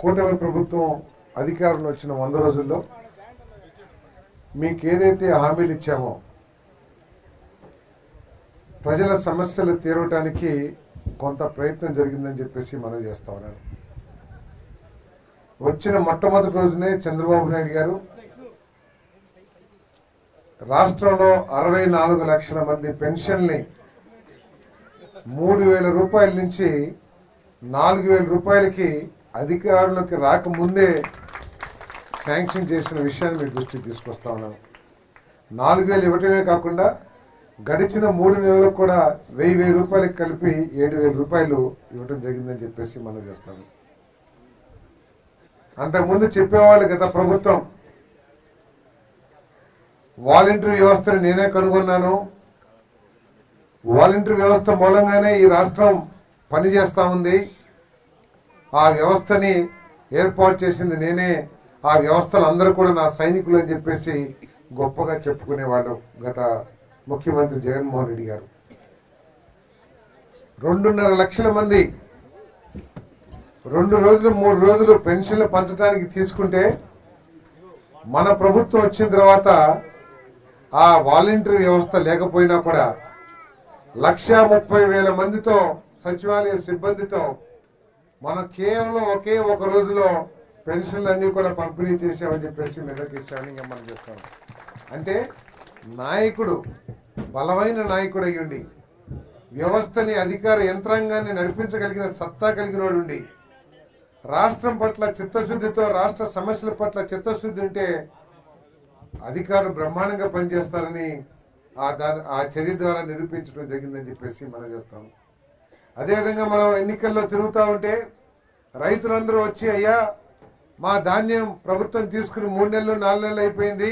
కూటమి ప్రభుత్వం అధికారంలో వచ్చిన వంద రోజుల్లో మీకు ఏదైతే హామీలు ఇచ్చామో ప్రజల సమస్యలు తీరవటానికి కొంత ప్రయత్నం జరిగిందని చెప్పేసి మనం చేస్తా ఉన్నాను వచ్చిన మొట్టమొదటి రోజునే చంద్రబాబు నాయుడు గారు రాష్ట్రంలో అరవై నాలుగు లక్షల మంది పెన్షన్ని మూడు వేల రూపాయల నుంచి నాలుగు వేల రూపాయలకి అధికారంలోకి రాకముందే శాంక్షన్ చేసిన విషయాన్ని మీ దృష్టికి తీసుకొస్తా ఉన్నాను. నాలుగు వేలు ఇవ్వటమే కాకుండా గడిచిన మూడు నెలలకు కూడా వెయ్యి వెయ్యి రూపాయలకి కలిపి ఏడు వేల రూపాయలు ఇవ్వటం జరిగిందని చెప్పేసి మనం చేస్తాను అంతకుముందు చెప్పేవాళ్ళు గత ప్రభుత్వం వాలంటరీ వ్యవస్థని నేనే కనుగొన్నాను. వాలంటీర్ వ్యవస్థ మూలంగానే ఈ రాష్ట్రం పనిచేస్తూ ఉంది. ఆ వ్యవస్థని ఏర్పాటు చేసింది నేనే. ఆ వ్యవస్థలు అందరూ కూడా నా సైనికులు అని చెప్పేసి గొప్పగా చెప్పుకునేవాళ్ళు గత ముఖ్యమంత్రి జగన్మోహన్ రెడ్డి గారు. రెండున్నర లక్షల మంది రెండు రోజులు మూడు రోజులు పెన్షన్లు పంచడానికి తీసుకుంటే మన ప్రభుత్వం వచ్చిన తర్వాత ఆ వాలంటీర్ వ్యవస్థ లేకపోయినా కూడా లక్షా ముప్పై వేల మందితో సచివాలయ సిబ్బందితో మనం కేవలం ఒకే ఒక రోజులో పెన్షన్లు అన్నీ కూడా పంపిణీ చేసామని చెప్పేసి మెదక్కి శ్రేణిగా మనం చేస్తాం అంటే నాయకుడు బలమైన నాయకుడు అయ్యుండి వ్యవస్థని అధికార యంత్రాంగాన్ని నడిపించగలిగిన సత్తా కలిగిన వాడుండి రాష్ట్రం పట్ల చిత్తశుద్ధితో రాష్ట్ర సమస్యల పట్ల చిత్తశుద్ధి ఉంటే అధికారులు బ్రహ్మాండంగా పనిచేస్తారని ఆ దాని ఆ చర్య ద్వారా నిరూపించడం జరిగిందని చెప్పేసి మనం చేస్తాం అదేవిధంగా మనం ఎన్నికల్లో తిరుగుతూ ఉంటే రైతులందరూ వచ్చి అయ్యా మా ధాన్యం ప్రభుత్వం తీసుకుని మూడు నెలలు నాలుగు నెలలు అయిపోయింది.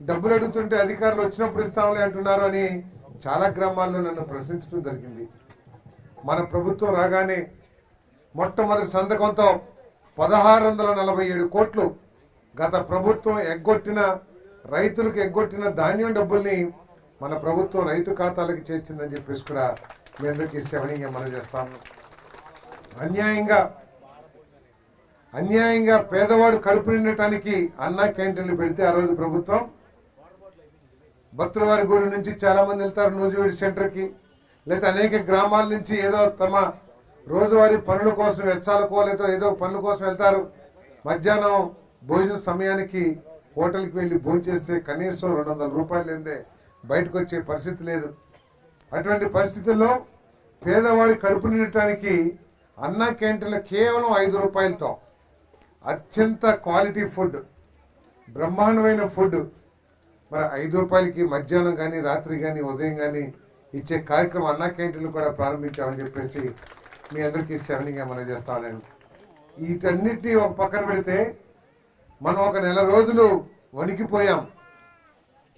డబ్బులు అడుగుతుంటే అధికారులు వచ్చినప్పుడు ఇస్తాంలే అంటున్నారు అని చాలా గ్రామాల్లో నన్ను ప్రశ్నించడం జరిగింది. మన ప్రభుత్వం రాగానే మొట్టమొదటి సంతకంతో పదహారు వందల నలభై ఏడు కోట్లు గత ప్రభుత్వం ఎగ్గొట్టిన రైతులకు ఎగ్గొట్టిన ధాన్యం డబ్బుల్ని మన ప్రభుత్వం రైతు ఖాతాలకు చేర్చిందని చెప్పేసి కూడా మీ అందరికీ శ్రవణీయంగా మనం చేస్తాము అన్యాయంగా అన్యాయంగా పేదవాడు కడుపు నిండటానికి అన్నా క్యాంటీన్లు పెడితే ఆ రోజు ప్రభుత్వం భక్తులవారి గూడెం నుంచి చాలామంది వెళ్తారు నూజివేడి సెంటర్కి. లేదా అనేక గ్రామాల నుంచి ఏదో తమ రోజువారీ పనుల కోసం వెచ్చాలకో లేదా ఏదో పనుల కోసం వెళ్తారు. మధ్యాహ్నం భోజన సమయానికి హోటల్కి వెళ్ళి భోజనం చేస్తే కనీసం రెండు వందల రూపాయలు లేదే బయటకు వచ్చే పరిస్థితి లేదు. అటువంటి పరిస్థితుల్లో పేదవాడి కడుపు నిండటానికి అన్నా క్యాంటీన్లో కేవలం ఐదు రూపాయలతో అత్యంత క్వాలిటీ ఫుడ్ బ్రహ్మాండమైన ఫుడ్ మరి ఐదు రూపాయలకి మధ్యాహ్నం కానీ రాత్రి కానీ ఉదయం కానీ ఇచ్చే కార్యక్రమం అన్నా క్యాంటీన్లు కూడా ప్రారంభించామని చెప్పేసి మీ అందరికీ సెవెనింగ్గా మనం చేస్తా నేను వీటన్నిటినీ ఒక పక్కన పెడితే మనం ఒక నెల రోజులు వణికిపోయాం.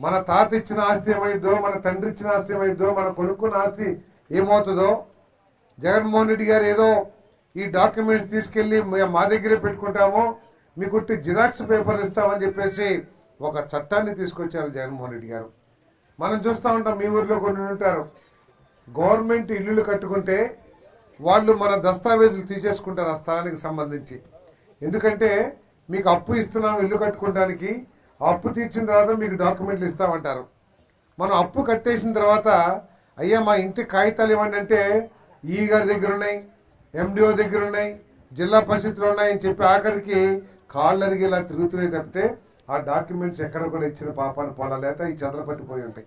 మన తాత ఇచ్చిన ఆస్తి ఏమైద్దో మన తండ్రి ఇచ్చిన ఆస్తి ఏమైద్దో మన కొనుక్కున్న ఆస్తి ఏమవుతుందో జగన్మోహన్ రెడ్డి గారు ఏదో ఈ డాక్యుమెంట్స్ తీసుకెళ్ళి మా దగ్గరే పెట్టుకుంటాము మీకు జిరాక్స్ పేపర్ ఇస్తామని చెప్పేసి ఒక చట్టాన్ని తీసుకొచ్చారు జగన్మోహన్ రెడ్డి గారు. మనం చూస్తూ ఉంటాం మీ ఊర్లో కొన్ని ఉంటారు. గవర్నమెంట్ ఇల్లులు కట్టుకుంటే వాళ్ళు మన దస్తావేజులు తీసేసుకుంటారు ఆ స్థలానికి సంబంధించి. ఎందుకంటే మీకు అప్పు ఇస్తున్నాం ఇల్లు కట్టుకోవడానికి అప్పు తీర్చిన తర్వాత మీకు డాక్యుమెంట్లు ఇస్తామంటారు. మనం అప్పు కట్టేసిన తర్వాత అయ్యా మా ఇంటి కాగితాలు ఇవ్వండి అంటే ఈ గారి దగ్గర ఉన్నాయి ఎండిఓ దగ్గర ఉన్నాయి జిల్లా పరిస్థితులు ఉన్నాయని చెప్పి ఆఖరికి కాళ్ళు అరిగేలా తిరుగుతున్నాయి తప్పితే ఆ డాక్యుమెంట్స్ ఎక్కడ కూడా ఇచ్చిన పాపాన్ని పోలా లేక ఈ చెదలు పట్టిపోయి ఉంటాయి.